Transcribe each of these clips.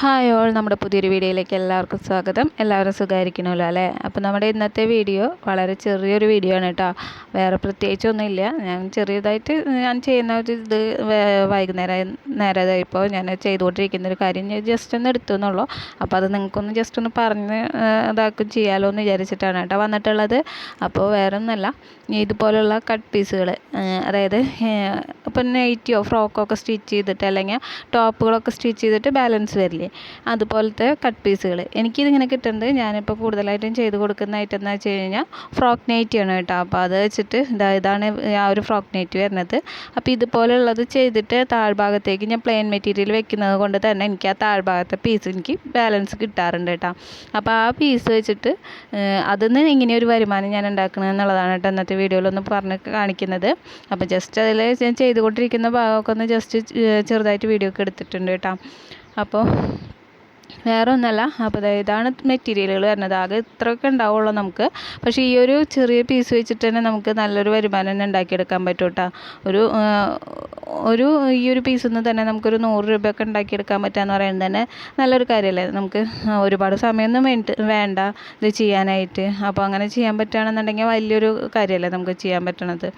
Hi all നമ്മുടെ പുതിയൊരു വീഡിയോയിലേക്ക് എല്ലാവർക്കും സ്വാഗതം. എല്ലാവരും സുഖമായിരിക്കണമല്ലോ അല്ലേ? അപ്പോൾ നമ്മുടെ ഇന്നത്തെ വീഡിയോ വളരെ ചെറിയൊരു വീഡിയോ ആണ് കേട്ടോ. വേറെ പ്രത്യേകിച്ചൊന്നുമില്ല. ഞാൻ ചെറിയതായിട്ട് ഞാൻ ചെയ്യുന്ന ഒരു ഇത് വൈകുന്നേരം നേരമായപ്പോൾ ഞാൻ ചെയ്തുകൊണ്ടിരിക്കുന്ന ഒരു കാര്യം ഞാൻ ജസ്റ്റ് ഒന്ന് എടുത്തു എന്നുള്ളൂ. അപ്പോൾ അത് നിങ്ങൾക്കൊന്ന് ജസ്റ്റ് ഒന്ന് പറഞ്ഞ് ഇതാക്കും ചെയ്യാമല്ലോ എന്ന് വിചാരിച്ചിട്ടാണ് കേട്ടോ വന്നിട്ടുള്ളത്. അപ്പോൾ വേറെ ഒന്നല്ല ഇതുപോലുള്ള കട്ട് പീസുകൾ അതായത് ഇപ്പം നൈറ്റിയോ ഫ്രോക്കോ ഒക്കെ സ്റ്റിച്ച് ചെയ്തിട്ട് അല്ലെങ്കിൽ ടോപ്പുകളൊക്കെ സ്റ്റിച്ച് ചെയ്തിട്ട് ബാലൻസ് വരില്ലേ? അതുപോലത്തെ കട്ട് പീസുകൾ എനിക്കിതിങ്ങനെ കിട്ടുന്നത് ഞാനിപ്പോൾ കൂടുതലായിട്ടും ചെയ്ത് കൊടുക്കുന്ന ഐറ്റം എന്ന് വെച്ച് കഴിഞ്ഞാൽ ഫ്രോക്ക് നൈറ്റിയാണ് കേട്ടോ. അപ്പോൾ അത് വെച്ചിട്ട് ഇതാ ഇതാണ് ആ ഒരു ഫ്രോക്ക് നൈറ്റി വരുന്നത്. അപ്പോൾ ഇതുപോലെയുള്ളത് ചെയ്തിട്ട് താഴ്ഭാഗത്തേക്ക് ഞാൻ പ്ലെയിൻ മെറ്റീരിയൽ വെക്കുന്നത് കൊണ്ട് തന്നെ എനിക്ക് ആ താഴ്ഭാഗത്തെ പീസ് എനിക്ക് ബാലൻസ് കിട്ടാറുണ്ട് കേട്ടോ. അപ്പോൾ ആ പീസ് വെച്ചിട്ട് അതിൽ നിന്ന് ഇങ്ങനെ ഒരു വരുമാനം ഞാൻ ഉണ്ടാക്കുന്നത് എന്നുള്ളതാണ് കേട്ടോ ഇന്നത്തെ വീഡിയോയിലൊന്ന് പറഞ്ഞ് കാണിക്കുന്നത്. അപ്പോൾ ജസ്റ്റ് അതിൽ ഞാൻ ചെയ്തുകൊണ്ടിരിക്കുന്ന ഭാഗമൊക്കെ ഒന്ന് ജസ്റ്റ് ചെറുതായിട്ട് വീഡിയോ ഒക്കെ എടുത്തിട്ടുണ്ട് കേട്ടോ. അപ്പോൾ വേറെ ഒന്നല്ല അപ്പോൾ ഇതാണ് മെറ്റീരിയലുകൾ വരുന്നത്. ആകെ ഇത്രയൊക്കെ ഉണ്ടാവുള്ളൂ നമുക്ക്. പക്ഷേ ഈ ഒരു ചെറിയ പീസ് വെച്ചിട്ട് തന്നെ നമുക്ക് നല്ലൊരു വരുമാനം തന്നെ ഉണ്ടാക്കിയെടുക്കാൻ പറ്റും കേട്ടോ ഒരു ഒരു ഈ ഒരു പീസിൽ നിന്ന് തന്നെ നമുക്കൊരു നൂറ് രൂപയൊക്കെ ഉണ്ടാക്കിയെടുക്കാൻ പറ്റുക എന്ന് പറയുന്നത് തന്നെ നല്ലൊരു കാര്യമല്ലേ? നമുക്ക് ഒരുപാട് സമയമൊന്നും വേണ്ട വേണ്ട ഇത് ചെയ്യാനായിട്ട്. അപ്പോൾ അങ്ങനെ ചെയ്യാൻ പറ്റുകയാണെന്നുണ്ടെങ്കിൽ വലിയൊരു കാര്യമല്ലേ നമുക്ക് ചെയ്യാൻ പറ്റണത്.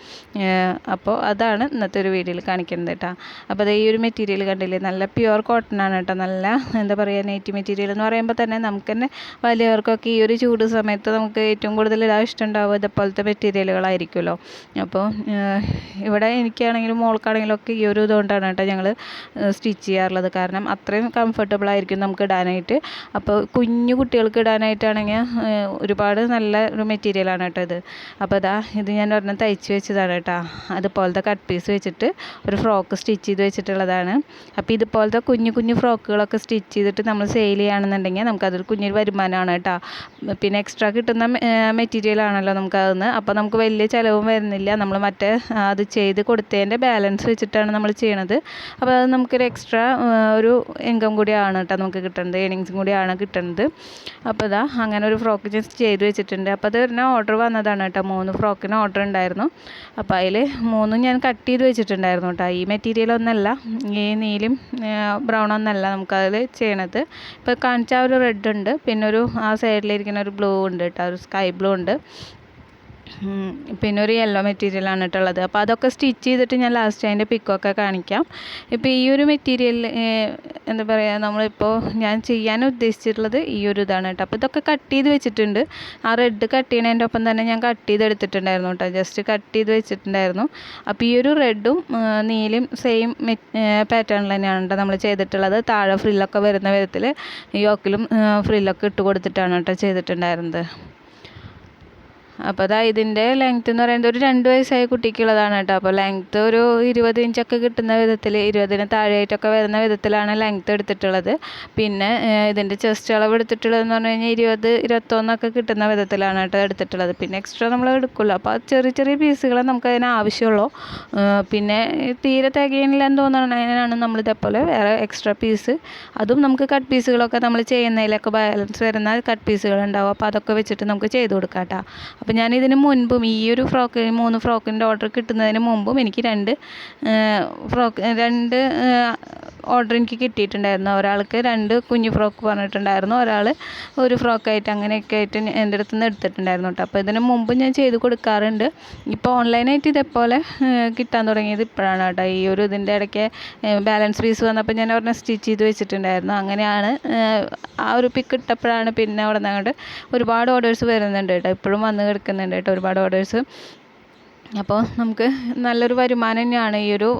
അപ്പോൾ അതാണ് ഇന്നത്തെ ഒരു വീഡിയോയിൽ കാണിക്കുന്നത് കേട്ടോ. അപ്പോൾ അത് ഈ ഒരു മെറ്റീരിയൽ കണ്ടില്ലേ? നല്ല പ്യുവർ കോട്ടൺ ആണ് കേട്ടോ. നല്ല എന്താ പറയുക നെയ്റ്റി മെറ്റീരിയൽ എന്ന് പറയുമ്പോൾ തന്നെ നമുക്ക് തന്നെ വലിയവർക്കൊക്കെ ഈ ഒരു ചൂട് സമയത്ത് നമുക്ക് ഏറ്റവും കൂടുതൽ ഇതാ ഇഷ്ടമുണ്ടാവുക ഇതുപോലത്തെ മെറ്റീരിയലുകളായിരിക്കുമല്ലോ. അപ്പോൾ ഇവിടെ എനിക്കാണെങ്കിലും മോൾക്കാണെങ്കിലും ഒക്കെ ഈ ഒരു ഇതുകൊണ്ടാണ് കേട്ടോ ഞങ്ങൾ സ്റ്റിച്ച് ചെയ്യാറുള്ളത്. കാരണം അത്രയും കംഫർട്ടബിൾ ആയിരിക്കും നമുക്ക് ഇടാനായിട്ട്. അപ്പോൾ കുഞ്ഞു കുട്ടികൾക്ക് ഇടാനായിട്ടാണെങ്കിൽ ഒരുപാട് നല്ല ഒരു മെറ്റീരിയലാണ് കേട്ടോ ഇത്. അപ്പോൾ ഇതാ ഇത് ഞാൻ ഒരെണ്ണം തയ്ച്ച് വെച്ചതാണ് കേട്ടോ. അതുപോലത്തെ കട്ട് പീസ് വെച്ചിട്ട് ഒരു ഫ്രോക്ക് സ്റ്റിച്ച് ചെയ്ത് വെച്ചിട്ടുള്ളതാണ്. അപ്പോൾ ഇതുപോലത്തെ കുഞ്ഞു കുഞ്ഞു ഫ്രോക്കുകളൊക്കെ സ്റ്റിച്ച് ചെയ്തിട്ട് നമ്മൾ സെയിൽ ചെയ്യുകയാണെന്നുണ്ടെങ്കിൽ നമുക്കതൊരു കുഞ്ഞൊരു വരുമാനമാണ് കേട്ടോ. പിന്നെ എക്സ്ട്രാ കിട്ടുന്ന മെറ്റീരിയൽ ആണല്ലോ നമുക്ക് അതിന്ന് അപ്പോൾ നമുക്ക് വലിയ ചിലവും വരുന്നില്ല. നമ്മൾ മറ്റേ അത് ചെയ്ത് കൊടുത്തതിന്റെ ബാലൻസ് വെച്ചിട്ടാണ് നമ്മൾ ചെയ്യണത്. അപ്പോൾ അത് നമുക്കൊരു എക്സ്ട്രാ ഒരു ഇൻകം കൂടിയാണ് കേട്ടോ നമുക്ക് കിട്ടുന്നത് ഏണിങ്സും കൂടിയാണ് കിട്ടുന്നത് അപ്പോൾ ഇതാ അങ്ങനെ ഒരു ഫ്രോക്ക് ജസ്റ്റ് ചെയ്ത് വെച്ചിട്ടുണ്ട്. അപ്പോൾ അത് തന്നെ ഓർഡർ വന്നതാണ് കേട്ടോ. മൂന്ന് ഫ്രോക്കിന് ഓർഡർ ഉണ്ടായിരുന്നു. അപ്പോൾ അതിൽ മൂന്നും ഞാൻ കട്ട് ചെയ്ത് വെച്ചിട്ടുണ്ടായിരുന്നു കേട്ടോ. ഈ മെറ്റീരിയൽ ഒന്നല്ല ഈ നീലും ബ്രൗൺ ഒന്നല്ല നമുക്കതിൽ ചെയ്യണത്. ഇപ്പോൾ കാണിച്ച ഒരു റെഡ് ഉണ്ട്. പിന്നെ ഒരു ആ സൈഡിലിരിക്കുന്ന ഒരു ബ്ലൂ ഉണ്ട് കേട്ടോ ഒരു സ്കൈ ബ്ലൂ ഉണ്ട്. പിന്നെ ഒരു യെല്ലോ മെറ്റീരിയലാണ് കേട്ടുള്ളത് അപ്പോൾ അതൊക്കെ സ്റ്റിച്ച് ചെയ്തിട്ട് ഞാൻ ലാസ്റ്റ് അതിന്റെ പിക്കൊക്കെ കാണിക്കാം. ഇപ്പോൾ ഈ ഒരു മെറ്റീരിയൽ എന്താ പറയുക നമ്മളിപ്പോൾ ഞാൻ ചെയ്യാൻ ഉദ്ദേശിച്ചിട്ടുള്ളത് ഈ ഒരു ഇതാണ് കേട്ടോ. അപ്പോൾ ഇതൊക്കെ കട്ട് ചെയ്ത് വെച്ചിട്ടുണ്ട്. ആ റെഡ് കട്ട് ചെയ്യണതിന്റെ ഒപ്പം തന്നെ ഞാൻ കട്ട് ചെയ്ത് എടുത്തിട്ടുണ്ടായിരുന്നു കേട്ടോ. ജസ്റ്റ് കട്ട് ചെയ്ത് വെച്ചിട്ടുണ്ടായിരുന്നു. അപ്പോൾ ഈ ഒരു റെഡും നീലും സെയിം പാറ്റേണിൽ തന്നെയാണ് കേട്ടോ നമ്മൾ ചെയ്തിട്ടുള്ളത്. താഴെ ഫ്രില്ലൊക്കെ വരുന്ന വിധത്തിൽ യോക്കിലും ഫ്രില്ലൊക്കെ ഇട്ട് കൊടുത്തിട്ടാണ് കേട്ടോ ചെയ്തിട്ടുണ്ടായിരുന്നത്. അപ്പോൾ അതാ ഇതിന്റെ ലെങ്ത് എന്ന് പറയുന്നത് ഒരു രണ്ട് വയസ്സായ കുട്ടിക്കുള്ളതാണ് കേട്ടോ. അപ്പോൾ ലെങ്ത് ഒരു ഇരുപത് ഇഞ്ചൊക്കെ കിട്ടുന്ന വിധത്തിൽ ഇരുപതിന് താഴെയായിട്ടൊക്കെ വരുന്ന വിധത്തിലാണ് ലെങ്ത് എടുത്തിട്ടുള്ളത്. പിന്നെ ഇതിന്റെ ചെസ്റ്റ് അളവ് എടുത്തിട്ടുള്ളതെന്ന് പറഞ്ഞു കഴിഞ്ഞാൽ ഇരുപത് ഇരുപത്തൊന്നൊക്കെ കിട്ടുന്ന വിധത്തിലാണ് കേട്ടോ എടുത്തിട്ടുള്ളത്. പിന്നെ എക്സ്ട്രാ നമ്മൾ എടുക്കില്ല അപ്പോൾ ചെറിയ ചെറിയ പീസുകളെ നമുക്ക് അതിന് ആവശ്യമുള്ളൂ. പിന്നെ തീരെ തികയുന്നില്ല എന്ന് തോന്നണതിനാണ് നമ്മൾ ഇതേപോലെ വേറെ എക്സ്ട്രാ പീസ് അതും നമുക്ക് കട്ട് പീസുകളൊക്കെ നമ്മൾ ചെയ്യുന്നതിലൊക്കെ ബാലൻസ് വരുന്ന കട്ട് പീസുകൾ ഉണ്ടാവും അപ്പോൾ അതൊക്കെ വെച്ചിട്ട് നമുക്ക് ചെയ്ത് കൊടുക്കാം കേട്ടോ. അപ്പോൾ ഞാൻ ഇതിന് മുൻപും ഈ ഒരു ഫ്രോക്ക് മൂന്ന് ഫ്രോക്കിന്റെ ഓർഡർ കിട്ടുന്നതിന് മുമ്പും എനിക്ക് രണ്ട് ഫ്രോക്ക് രണ്ട് ഓർഡർ എനിക്ക് കിട്ടിയിട്ടുണ്ടായിരുന്നു. ഒരാൾക്ക് രണ്ട് കുഞ്ഞു ഫ്രോക്ക് പറഞ്ഞിട്ടുണ്ടായിരുന്നു. ഒരാൾ ഒരു ഫ്രോക്കായിട്ട് അങ്ങനെയൊക്കെ ആയിട്ട് എന്റെ അടുത്ത് നിന്ന് എടുത്തിട്ടുണ്ടായിരുന്നു കേട്ടോ അപ്പോൾ ഇതിന് മുമ്പ് ഞാൻ ചെയ്ത് കൊടുക്കാറുണ്ട്. ഇപ്പോൾ ഓൺലൈനായിട്ട് ഇതേപോലെ കിട്ടാൻ തുടങ്ങിയത് ഇപ്പോഴാണ് കേട്ടോ ഈ ഒരു ഇതിന്റെ ഇടയ്ക്ക് ബാലൻസ് പീസ് വന്നപ്പോൾ ഞാൻ ഒരെണ്ണം സ്റ്റിച്ച് ചെയ്ത് വെച്ചിട്ടുണ്ടായിരുന്നു. അങ്ങനെയാണ് ആ ഒരു പിക്ക് ഇട്ടപ്പോഴാണ് പിന്നെ അവിടെ നിന്ന് അങ്ങോട്ട് ഒരുപാട് ഓർഡേഴ്സ് വരുന്നുണ്ട് കേട്ടോ ഇപ്പോഴും വന്ന് കിടക്കുന്നുണ്ട് കേട്ടോ ഒരുപാട് ഓർഡേഴ്സ് അപ്പോൾ നമുക്ക് നല്ലൊരു വരുമാനം തന്നെയാണ് ഈ ഒരു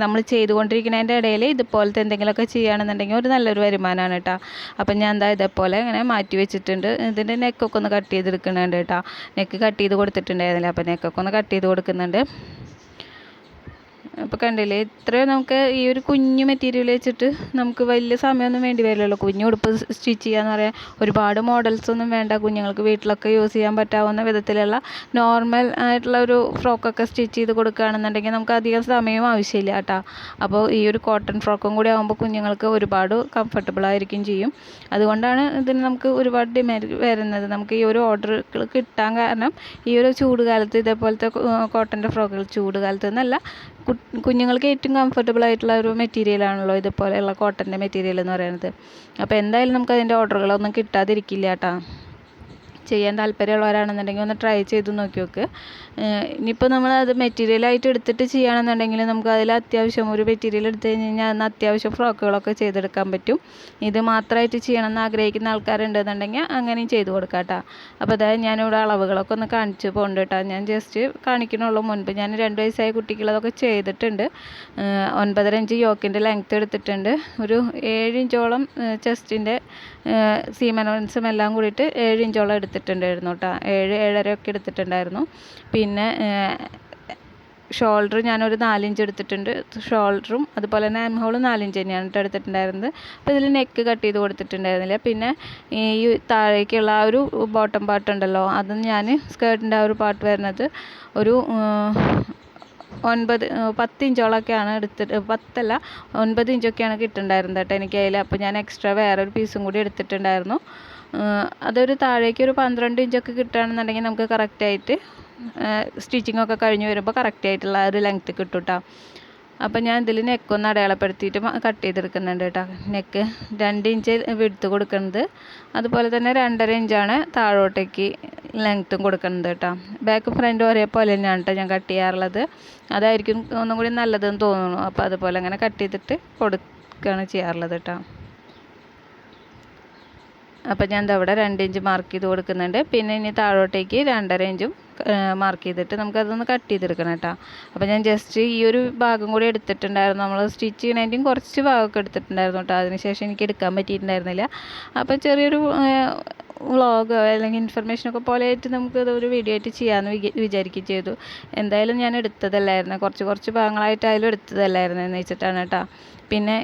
നമ്മൾ ചെയ്തുകൊണ്ടിരിക്കുന്നതിന്റെ ഇടയിൽ ഇതുപോലത്തെ എന്തെങ്കിലുമൊക്കെ ചെയ്യുകയാണെന്നുണ്ടെങ്കിൽ ഒരു നല്ലൊരു വരുമാനമാണ് കേട്ടോ. അപ്പം ഞാൻ എന്താ ഇതേപോലെ ഇങ്ങനെ മാറ്റി വെച്ചിട്ടുണ്ട്. ഇതിന്റെ നെക്കൊക്കെ ഒന്ന് കട്ട് ചെയ്തെടുക്കുന്നുണ്ട് കേട്ടോ. നെക്ക് കട്ട് ചെയ്ത് കൊടുത്തിട്ടുണ്ടായിരുന്നില്ല. അപ്പം നെക്കൊക്കെ ഒന്ന് കട്ട് ചെയ്ത് കൊടുക്കുന്നുണ്ട്. അപ്പോൾ കണ്ടില്ലേ ഇത്രയും നമുക്ക് ഈ ഒരു കുഞ്ഞു മെറ്റീരിയൽ വെച്ചിട്ട് നമുക്ക് വലിയ സമയമൊന്നും വേണ്ടി വരില്ലല്ലോ. കുഞ്ഞു ഉടുപ്പ് സ്റ്റിച്ച് ചെയ്യാന്ന് പറയാൻ ഒരുപാട് മോഡൽസ് ഒന്നും വേണ്ട. കുഞ്ഞുങ്ങൾക്ക് വീട്ടിലൊക്കെ യൂസ് ചെയ്യാൻ പറ്റാവുന്ന വിധത്തിലുള്ള നോർമൽ ആയിട്ടുള്ള ഒരു ഫ്രോക്കൊക്കെ സ്റ്റിച്ച് ചെയ്ത് കൊടുക്കുകയാണെന്നുണ്ടെങ്കിൽ നമുക്ക് അധികം സമയവും ആവശ്യമില്ല കേട്ടോ. അപ്പോൾ ഈ ഒരു കോട്ടൺ ഫ്രോക്കും കൂടി ആകുമ്പോൾ കുഞ്ഞുങ്ങൾക്ക് ഒരുപാട് കംഫർട്ടബിൾ ആയിരിക്കും ചെയ്യും. അതുകൊണ്ടാണ് ഇതിന് നമുക്ക് ഒരുപാട് ഡിമാൻഡ് വരുന്നത്. നമുക്ക് ഈ ഒരു ഓർഡർ കിട്ടാൻ കാരണം ഈ ഒരു ചൂട് കാലത്ത് ഇതേപോലത്തെ കോട്ടന്റെ ഫ്രോക്കുകൾ ചൂട് കാലത്ത് എന്നല്ല കുഞ്ഞുങ്ങൾക്ക് ഏറ്റവും കംഫർട്ടബിൾ ആയിട്ടുള്ള ഒരു മെറ്റീരിയലാണല്ലോ ഇതുപോലെയുള്ള കോട്ടന്റെ മെറ്റീരിയൽ എന്ന് പറയുന്നത്. അപ്പോൾ എന്തായാലും നമുക്ക് അതിന്റെ ഓർഡറുകളൊന്നും കിട്ടാതിരിക്കില്ല കേട്ടോ ചെയ്യാൻ താല്പര്യമുള്ളവരാണെന്നുണ്ടെങ്കിൽ ഒന്ന് ട്രൈ ചെയ്ത് നോക്കി നോക്ക്. ഇനിയിപ്പോൾ നമ്മൾ അത് മെറ്റീരിയലായിട്ട് എടുത്തിട്ട് ചെയ്യുകയാണെന്നുണ്ടെങ്കിൽ നമുക്ക് അതിൽ അത്യാവശ്യം ഒരു മെറ്റീരിയൽ എടുത്തു കഴിഞ്ഞ് കഴിഞ്ഞാൽ അന്ന് അത്യാവശ്യം ഫ്രോക്കുകളൊക്കെ ചെയ്തെടുക്കാൻ പറ്റും. ഇത് മാത്രമായിട്ട് ചെയ്യണമെന്ന് ആഗ്രഹിക്കുന്ന ആൾക്കാരുണ്ടെന്നുണ്ടെങ്കിൽ അങ്ങനെയും ചെയ്ത് കൊടുക്കാം കേട്ടോ. അപ്പോൾ അതായത് ഞാനിവിടെ അളവുകളൊക്കെ ഒന്ന് കാണിച്ച് പോകുന്നുണ്ട് കേട്ടോ. ഞാൻ ജസ്റ്റ് കാണിക്കണുള്ളൂ മുൻപ് ഞാൻ രണ്ട് വയസ്സായ കുട്ടിക്കുള്ളതൊക്കെ ചെയ്തിട്ടുണ്ട്. ഒൻപതര ഇഞ്ച് യോക്കിന്റെ ലെങ്ത്ത് എടുത്തിട്ടുണ്ട്. ഒരു ഏഴ് ഇഞ്ചോളം ചെസ്റ്റിന്റെ സീമനോൻസും എല്ലാം കൂടിയിട്ട് ഏഴ് ഇഞ്ചോളം എടുത്തിട്ടുണ്ടായിരുന്നു കേട്ടോ. ഏഴ് ഏഴര ഒക്കെ എടുത്തിട്ടുണ്ടായിരുന്നു. പിന്നെ ഷോൾഡർ ഞാനൊരു നാലിഞ്ച് എടുത്തിട്ടുണ്ട്. ഷോൾഡറും അതുപോലെ തന്നെ ആം ഹോളും നാലിഞ്ച് തന്നെയാണ് കേട്ടോ എടുത്തിട്ടുണ്ടായിരുന്നത്. അപ്പോൾ ഇതിൽ നെക്ക് കട്ട് ചെയ്ത് കൊടുത്തിട്ടുണ്ടായിരുന്നില്ല. പിന്നെ ഈ താഴേക്കുള്ള ആ ഒരു ബോട്ടം പാർട്ട് ഉണ്ടല്ലോ അതും ഞാൻ സ്കേർട്ടിന്റെ ആ ഒരു പാർട്ട് വരുന്നത് ഒരു ഒൻപത് പത്ത് ഇഞ്ചോളൊക്കെയാണ് എടുത്തിട്ട് പത്തല്ല ഒൻപത് ഇഞ്ചൊക്കെയാണ് കിട്ടുന്നുണ്ടായിരുന്നത് കേട്ടോ എനിക്ക് അതിൽ അപ്പോൾ ഞാൻ എക്സ്ട്രാ വേറെ ഒരു പീസും കൂടി എടുത്തിട്ടുണ്ടായിരുന്നു. അതൊരു താഴേക്ക് ഒരു പന്ത്രണ്ട് ഇഞ്ചൊക്കെ കിട്ടുകയാണെന്നുണ്ടെങ്കിൽ നമുക്ക് കറക്റ്റായിട്ട് സ്റ്റിച്ചിങ് ഒക്കെ കഴിഞ്ഞ് വരുമ്പോൾ കറക്റ്റ് ആയിട്ടുള്ള ഒരു ലെങ്ത്ത് കിട്ടും കേട്ടോ അപ്പോൾ ഞാൻ ഇതിൽ നെക്കൊന്ന് അടയാളപ്പെടുത്തിയിട്ട് കട്ട് ചെയ്തെടുക്കുന്നുണ്ട് കേട്ടോ. നെക്ക് രണ്ട് ഇഞ്ച് വിടുത്ത് കൊടുക്കുന്നത്. അതുപോലെ തന്നെ രണ്ടര ഇഞ്ചാണ് താഴോട്ടേക്ക് ലെങ്ത്തും കൊടുക്കുന്നത് കേട്ടോ. ബാക്ക് ഫ്രണ്ട് ഒരേപോലെ തന്നെയാണ് കേട്ടോ ഞാൻ കട്ട് ചെയ്യാറുള്ളത്. അതായിരിക്കും ഒന്നും കൂടി നല്ലതെന്ന് തോന്നുന്നു. അപ്പോൾ അതുപോലെ അങ്ങനെ കട്ട് ചെയ്തിട്ട് കൊടുക്കുകയാണ് ചെയ്യാറുള്ളത് കേട്ടോ. അപ്പോൾ ഞാൻ അവിടെ രണ്ട് ഇഞ്ച് മാർക്ക് ചെയ്ത് കൊടുക്കുന്നുണ്ട്. പിന്നെ ഇനി താഴോട്ടേക്ക് രണ്ടര ഇഞ്ചും മാർക്ക് ചെയ്തിട്ട് നമുക്കതൊന്ന് കട്ട് ചെയ്തെടുക്കണം കേട്ടോ അപ്പോൾ ഞാൻ ജസ്റ്റ് ഈ ഒരു ഭാഗം കൂടി എടുത്തിട്ടുണ്ടായിരുന്നു. നമ്മൾ സ്റ്റിച്ച് ചെയ്യണതിന്റെയും കുറച്ച് ഭാഗമൊക്കെ എടുത്തിട്ടുണ്ടായിരുന്നു കേട്ടോ അതിനുശേഷം എനിക്ക് എടുക്കാൻ പറ്റിയിട്ടുണ്ടായിരുന്നില്ല. അപ്പോൾ ചെറിയൊരു വ്ളോഗ് അല്ലെങ്കിൽ ഇൻഫർമേഷനൊക്കെ പോലെ ആയിട്ട് നമുക്ക് ഒരു വീഡിയോ ആയിട്ട് ചെയ്യാമെന്ന് വിചാരിക്കുകയും ചെയ്തു. എന്തായാലും ഞാൻ എടുത്തതല്ലായിരുന്നു. കുറച്ച് കുറച്ച് ഭാഗങ്ങളായിട്ടായാലും എടുത്തതല്ലായിരുന്നു എന്ന് വെച്ചിട്ടാണ് കേട്ടോ. പിന്നെ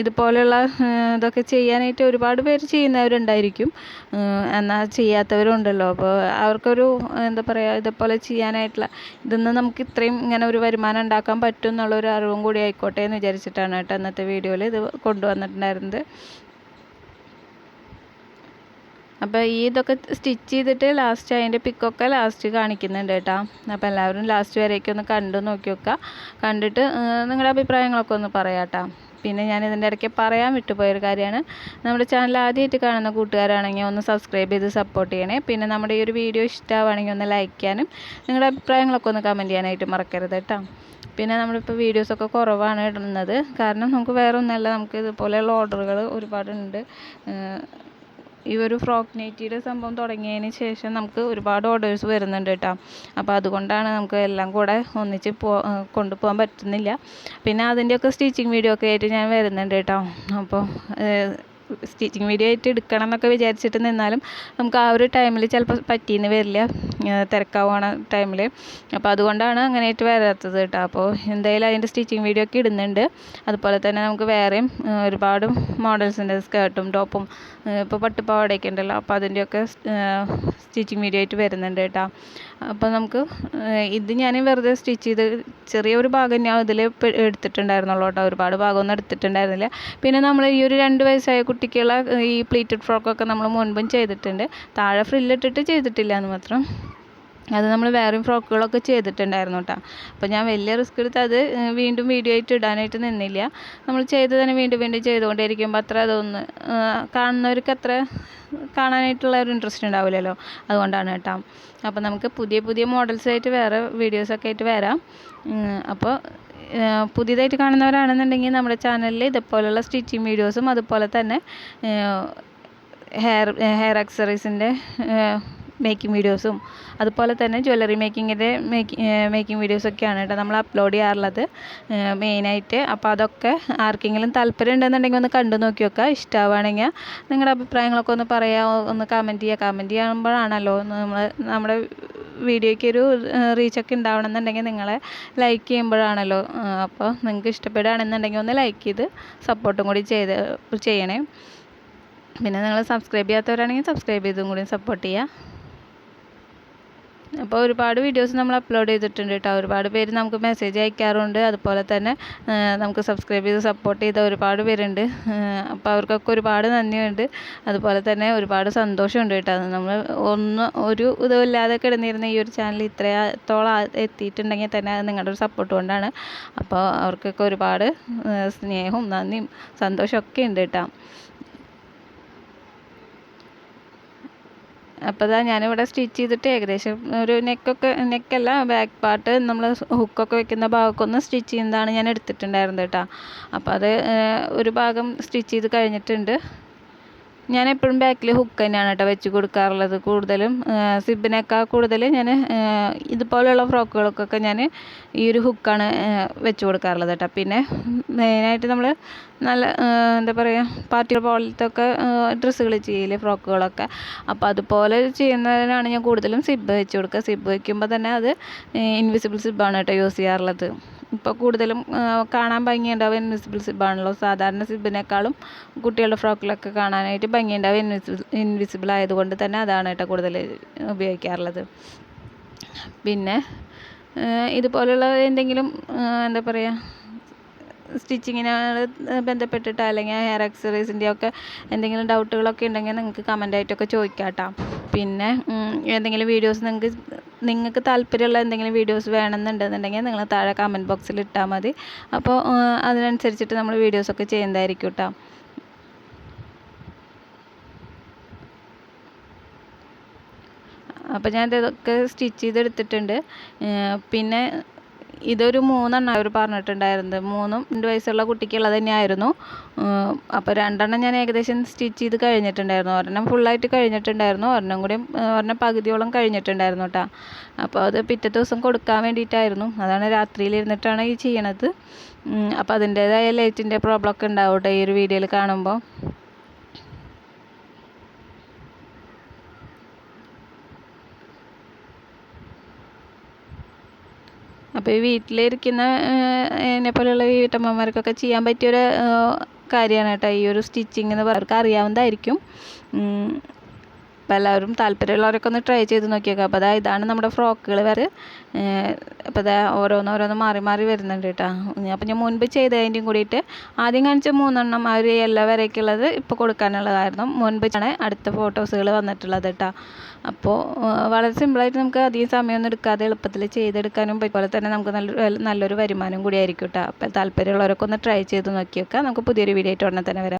ഇതുപോലെയുള്ള ഇതൊക്കെ ചെയ്യാനായിട്ട് ഒരുപാട് പേര് ചെയ്യുന്നവരുണ്ടായിരിക്കും. എന്നാൽ ചെയ്യാത്തവരുണ്ടല്ലോ. അപ്പോൾ അവർക്കൊരു എന്താ പറയുക ഇതുപോലെ ചെയ്യാനായിട്ടുള്ള ഇതൊന്ന് നമുക്ക് ഇത്രയും ഇങ്ങനെ ഒരു വരുമാനം ഉണ്ടാക്കാൻ പറ്റും എന്നുള്ളൊരു അറിവും കൂടി ആയിക്കോട്ടെ എന്ന് വിചാരിച്ചിട്ടാണ് കേട്ടോ ഇന്നത്തെ വീഡിയോയിൽ ഇത് കൊണ്ടുവന്നിട്ടുണ്ടായിരുന്നത്. അപ്പോൾ ഈ ഇതൊക്കെ സ്റ്റിച്ച് ചെയ്തിട്ട് ലാസ്റ്റ് അതിന്റെ പിക്കൊക്കെ ലാസ്റ്റ് കാണിക്കുന്നുണ്ട് കേട്ടോ. അപ്പോൾ എല്ലാവരും ലാസ്റ്റ് വരേക്കും ഒന്ന് കണ്ടു നോക്കി നോക്കുക കണ്ടിട്ട് നിങ്ങളുടെ അഭിപ്രായങ്ങളൊക്കെ ഒന്ന് പറയാം പിന്നെ ഞാൻ ഇതിന്റെ ഇടയ്ക്ക് പറയാൻ വിട്ടുപോയൊരു കാര്യമാണ്. നമ്മുടെ ചാനൽ ആദ്യമായിട്ട് കാണുന്ന കൂട്ടുകാരാണെങ്കിൽ ഒന്ന് സബ്സ്ക്രൈബ് ചെയ്ത് സപ്പോർട്ട് ചെയ്യണേ. പിന്നെ നമ്മുടെ ഈ ഒരു വീഡിയോ ഇഷ്ടമാണെങ്കിൽ ഒന്ന് ലൈക്ക് ചെയ്യാനും നിങ്ങളുടെ അഭിപ്രായങ്ങളൊക്കെ ഒന്ന് കമന്റ് ചെയ്യാനായിട്ട് മറക്കരുത് കേട്ടോ. പിന്നെ നമ്മളിപ്പോൾ വീഡിയോസൊക്കെ കുറവാണ് ഇടുന്നത്. കാരണം നമുക്ക് വേറെ ഒന്നല്ല നമുക്ക് ഇതുപോലെയുള്ള ഓർഡറുകൾ ഒരുപാടുണ്ട്. ഈ ഒരു ഫ്രോക്ക് നൈറ്റിയുടെ സംഭവം തുടങ്ങിയതിന് ശേഷം നമുക്ക് ഒരുപാട് ഓർഡേഴ്സ് വരുന്നുണ്ട് കേട്ടോ. അപ്പോൾ അതുകൊണ്ടാണ് നമുക്ക് എല്ലാം കൂടെ ഒന്നിച്ച് പോ കൊണ്ടുപോകാൻ പറ്റുന്നില്ല. പിന്നെ അതിന്റെയൊക്കെ സ്റ്റിച്ചിങ് വീഡിയോ ഒക്കെ ആയിട്ട് ഞാൻ വരുന്നുണ്ട് കേട്ടോ. അപ്പോൾ സ്റ്റിച്ചിങ് വീഡിയോ ആയിട്ട് എടുക്കണം എന്നൊക്കെ വിചാരിച്ചിട്ട് നിന്നാലും നമുക്ക് ആ ഒരു ടൈമിൽ ചിലപ്പോൾ പറ്റിയെന്ന് വരില്ല. തിരക്കാവുന്ന ടൈമിൽ അപ്പോൾ അതുകൊണ്ടാണ് അങ്ങനെയായിട്ട് വരാത്തത് കേട്ടോ. അപ്പോൾ എന്തായാലും അതിന്റെ സ്റ്റിച്ചിങ് വീഡിയോ ഒക്കെ ഇടുന്നുണ്ട്. അതുപോലെ തന്നെ നമുക്ക് വേറെയും ഒരുപാട് മോഡൽസിന്റെ സ്കേർട്ടും ടോപ്പും ഇപ്പോൾ പട്ടുപാവാടയൊക്കെ ഉണ്ടല്ലോ. അപ്പോൾ അതിന്റെയൊക്കെ സ്റ്റിച്ചിങ് വീഡിയോ ആയിട്ട് വരുന്നുണ്ട് കേട്ടോ. അപ്പോൾ നമുക്ക് ഇത് ഞാൻ വെറുതെ സ്റ്റിച്ച് ചെയ്ത് ചെറിയൊരു ഭാഗം ഞാൻ ഇതിൽ എടുത്തിട്ടുണ്ടായിരുന്നുള്ളൂ കേട്ടോ. ഒരുപാട് ഭാഗമൊന്നും എടുത്തിട്ടുണ്ടായിരുന്നില്ല. പിന്നെ നമ്മൾ ഈ ഒരു രണ്ട് വയസ്സായ കുട്ടിക്കുള്ള ഈ പ്ലീറ്റഡ് ഫ്രോക്കൊക്കെ നമ്മൾ മുൻപും ചെയ്തിട്ടുണ്ട്. താഴെ ഫ്രില്ലിട്ടിട്ട് ചെയ്തിട്ടില്ല എന്ന് മാത്രം. അത് നമ്മൾ വേറെയും ഫ്രോക്കുകളൊക്കെ ചെയ്തിട്ടുണ്ടായിരുന്നു കേട്ടോ. അപ്പോൾ ഞാൻ വലിയ റിസ്ക് എടുത്ത് അത് വീണ്ടും വീഡിയോ ആയിട്ട് ഇടാനായിട്ട് നിന്നില്ല. നമ്മൾ ചെയ്ത് തന്നെ വീണ്ടും വീണ്ടും ചെയ്തുകൊണ്ടേയിരിക്കുമ്പോൾ അത്ര അതൊന്ന് കാണുന്നവർക്ക് അത്ര കാണാനായിട്ടുള്ള ഒരു ഇൻട്രസ്റ്റ് ഉണ്ടാവില്ലല്ലോ. അതുകൊണ്ടാണ് കേട്ടോ. അപ്പോൾ നമുക്ക് പുതിയ പുതിയ മോഡൽസായിട്ട് വേറെ വീഡിയോസൊക്കെ ആയിട്ട് വരാം. അപ്പോൾ പുതിയതായിട്ട് കാണുന്നവരാണെന്നുണ്ടെങ്കിൽ നമ്മുടെ ചാനലിൽ ഇതുപോലെയുള്ള സ്റ്റിച്ചിങ് വീഡിയോസും അതുപോലെ തന്നെ ഹെയർ ഹെയർ അക്സറീസിന്റെ മേക്കിംഗ് വീഡിയോസും അതുപോലെ തന്നെ ജ്വല്ലറി മേക്കിങ്ങിന്റെ മേക്കിംഗ് വീഡിയോസൊക്കെയാണ് കേട്ടോ നമ്മൾ അപ്ലോഡ് ചെയ്യാറുള്ളത്. മെയിനായിട്ട് അപ്പോൾ അതൊക്കെ ആർക്കെങ്കിലും താല്പര്യം ഉണ്ടെന്നുണ്ടെങ്കിൽ ഒന്ന് കണ്ടു നോക്കി നോക്കുക ഇഷ്ടമാവുകയാണെങ്കിൽ നിങ്ങളുടെ അഭിപ്രായങ്ങളൊക്കെ ഒന്ന് പറയാം ഒന്ന് കമന്റ് ചെയ്യുക. കമന്റ് ചെയ്യുമ്പോഴാണല്ലോ നമ്മൾ നമ്മുടെ വീഡിയോയ്ക്ക് ഒരു റീച്ചൊക്കെ ഉണ്ടാവണമെന്നുണ്ടെങ്കിൽ നിങ്ങളെ ലൈക്ക് ചെയ്യുമ്പോഴാണല്ലോ. അപ്പോൾ നിങ്ങൾക്ക് ഇഷ്ടപ്പെടുകയാണെന്നുണ്ടെങ്കിൽ ഒന്ന് ലൈക്ക് ചെയ്ത് സപ്പോർട്ടും കൂടി ചെയ്ത് ചെയ്യണേ. പിന്നെ നിങ്ങൾ സബ്സ്ക്രൈബ് ചെയ്യാത്തവരാണെങ്കിൽ സബ്സ്ക്രൈബ് ചെയ്തും കൂടി സപ്പോർട്ട് ചെയ്യുക. അപ്പോൾ ഒരുപാട് വീഡിയോസ് നമ്മൾ അപ്ലോഡ് ചെയ്തിട്ടുണ്ട് കേട്ടോ. ഒരുപാട് പേര് നമുക്ക് മെസ്സേജ് അയക്കാറുണ്ട്. അതുപോലെ തന്നെ നമുക്ക് സബ്സ്ക്രൈബ് ചെയ്ത് സപ്പോർട്ട് ചെയ്ത ഒരുപാട് പേരുണ്ട്. അപ്പോൾ അവർക്കൊക്കെ ഒരുപാട് നന്ദിയുണ്ട്. അതുപോലെ തന്നെ ഒരുപാട് സന്തോഷമുണ്ട് കേട്ടോ. നമ്മൾ ഒന്ന് ഒരു ഇതുമില്ലാതെ കിടന്നിരുന്ന ഈ ഒരു ചാനൽ ഇത്രത്തോളം എത്തിയിട്ടുണ്ടെങ്കിൽ തന്നെ അത് നിങ്ങളുടെ ഒരു സപ്പോർട്ട് കൊണ്ടാണ്. അപ്പോൾ അവർക്കൊക്കെ ഒരുപാട് സ്നേഹവും നന്ദിയും സന്തോഷമൊക്കെ ഉണ്ട് കേട്ടോ. അപ്പോൾ ഇതാ ഞാനിവിടെ സ്റ്റിച്ച് ചെയ്തിട്ട് ഏകദേശം ഒരു നെക്കൊക്കെ നെക്കല്ല ബാക്ക് പാർട്ട് നമ്മൾ ഹുക്കൊക്കെ വെക്കുന്ന ഭാഗമൊക്കെ സ്റ്റിച്ച് ചെയ്യുന്നതാണ് ഞാൻ എടുത്തിട്ടുണ്ടായിരുന്നത് കേട്ടോ. അപ്പോൾ അത് ഒരു ഭാഗം സ്റ്റിച്ച് ചെയ്ത് കഴിഞ്ഞിട്ടുണ്ട്. ഞാൻ എപ്പോഴും ബാക്കിൽ ഹുക്ക് തന്നെയാണ് കേട്ടോ വെച്ച് കൊടുക്കാറുള്ളത്. കൂടുതലും സിബിനേക്കാൾ കൂടുതൽ ഞാൻ ഇതുപോലെയുള്ള ഫ്രോക്കുകൾക്കൊക്കെ ഞാൻ ഈ ഒരു ഹുക്കാണ് വെച്ച് കൊടുക്കാറുള്ളത് കേട്ടോ. പിന്നെ മെയിനായിട്ട് നമ്മൾ നല്ല എന്താ പറയുക പാർട്ടി പോലത്തെ ഒക്കെ ഡ്രസ്സുകൾ ചെയ്യില്ലേ ഫ്രോക്കുകളൊക്കെ അപ്പോൾ അതുപോലെ ചെയ്യുന്നതിനാണ് ഞാൻ കൂടുതലും സിബ് വെച്ച് കൊടുക്കുക. സിബ് വയ്ക്കുമ്പോൾ തന്നെ അത് ഇൻവിസിബിൾ സിബാണ് കേട്ടോ യൂസ് ചെയ്യാറുള്ളത്. ഇപ്പോൾ കൂടുതലും കാണാൻ ഭംഗിയുണ്ടാവും. ഇൻവിസിബിൾ സിബാണല്ലോ. സാധാരണ സിബിനേക്കാളും കുട്ടികളുടെ ഫ്രോക്കിലൊക്കെ കാണാനായിട്ട് ഭംഗിയുണ്ടാവും. ഇൻവിസിബിൾ ഇൻവിസിബിൾ ആയതുകൊണ്ട് തന്നെ അതാണ് കേട്ടോ കൂടുതൽ ഉപയോഗിക്കാറുള്ളത്. പിന്നെ ഇതുപോലെയുള്ള എന്തെങ്കിലും എന്താ പറയുക സ്റ്റിച്ചിങ്ങിനോട് ബന്ധപ്പെട്ടിട്ട് അല്ലെങ്കിൽ ഹെയർ ആക്സറീസിന്റെ ഒക്കെ എന്തെങ്കിലും ഡൗട്ടുകളൊക്കെ ഉണ്ടെങ്കിൽ നിങ്ങൾക്ക് കമന്റ് ആയിട്ടൊക്കെ ചോദിക്കാം കേട്ടോ പിന്നെ എന്തെങ്കിലും വീഡിയോസ് നിങ്ങൾക്ക് നിങ്ങൾക്ക് താല്പര്യമുള്ള എന്തെങ്കിലും വീഡിയോസ് വേണമെന്നുണ്ടെന്നുണ്ടെങ്കിൽ നിങ്ങൾ താഴെ കമന്റ് ബോക്സിൽ ഇട്ടാൽ മതി. അപ്പോൾ അതിനനുസരിച്ചിട്ട് നമ്മൾ വീഡിയോസൊക്കെ ചെയ്യുന്നതായിരിക്കും കേട്ടോ അപ്പോൾ ഞാൻ ഇതൊക്കെ സ്റ്റിച്ച് ചെയ്തെടുത്തിട്ടുണ്ട് പിന്നെ ഇതൊരു മൂന്നെണ്ണം അവർ പറഞ്ഞിട്ടുണ്ടായിരുന്നത്. മൂന്നും രണ്ട് വയസ്സുള്ള കുട്ടിക്കുള്ളത് തന്നെയായിരുന്നു. അപ്പോൾ രണ്ടെണ്ണം ഞാൻ ഏകദേശം സ്റ്റിച്ച് ചെയ്ത് കഴിഞ്ഞിട്ടുണ്ടായിരുന്നു. ഒരെണ്ണം ഫുള്ളായിട്ട് കഴിഞ്ഞിട്ടുണ്ടായിരുന്നു. ഒരെണ്ണം കൂടി ഒരെണ്ണം പകുതിയോളം കഴിഞ്ഞിട്ടുണ്ടായിരുന്നു കേട്ടോ അപ്പോൾ അത് പിറ്റത്തെ ദിവസം കൊടുക്കാൻ വേണ്ടിയിട്ടായിരുന്നു. അതാണ് രാത്രിയിൽ ഇരുന്നിട്ടാണ് ഈ ചെയ്യണത്. അപ്പോൾ അതിന്റേതായ ലൈറ്റിന്റെ പ്രോബ്ലം ഒക്കെ ഉണ്ടാവും കേട്ടോ ഈ ഒരു വീഡിയോയിൽ കാണുമ്പോൾ അപ്പോൾ ഈ വീട്ടിലിരിക്കുന്ന എന്നെ വീട്ടമ്മമാർക്കൊക്കെ ചെയ്യാൻ പറ്റിയൊരു കാര്യമാണ് കേട്ടോ ഈ ഒരു സ്റ്റിച്ചിങ് എന്ന് പറയുന്നത് അവർക്ക് അറിയാവുന്നതായിരിക്കും. അപ്പോൾ എല്ലാവരും താല്പര്യമുള്ളവരൊക്കെ ഒന്ന് ട്രൈ ചെയ്ത് നോക്കിയേക്കാം. അപ്പോൾ അതാ ഇതാണ് നമ്മുടെ ഫ്രോക്കുകൾ വരെ. അപ്പോൾ അതാ ഓരോന്ന് ഓരോന്ന് മാറി മാറി വരുന്നുണ്ട് കേട്ടോ അപ്പോൾ ഞാൻ മുൻപ് ചെയ്തതിന്റെയും കൂടിയിട്ട് ആദ്യം കാണിച്ച മൂന്നെണ്ണം ആ ഒരു യെല്ലോ വരയ്ക്കുള്ളത് ഇപ്പോൾ കൊടുക്കാനുള്ളതായിരുന്നു. മുൻപ് ആണ് അടുത്ത ഫോട്ടോസുകൾ വന്നിട്ടുള്ളത് കേട്ടോ അപ്പോൾ വളരെ സിമ്പിളായിട്ട് നമുക്ക് അധികം സമയമൊന്നും എടുക്കാതെ എളുപ്പത്തിൽ ചെയ്തെടുക്കാനും അതുപോലെ തന്നെ നമുക്ക് നല്ല നല്ലൊരു വരുമാനം കൂടി ആയിരിക്കും കേട്ടോ അപ്പോൾ താല്പര്യമുള്ളവരൊക്കെ ഒന്ന് ട്രൈ ചെയ്ത് നോക്കി വെക്കാം നമുക്ക് പുതിയൊരു വീഡിയോ ആയിട്ട് ഉടനെ തന്നെ വരാം.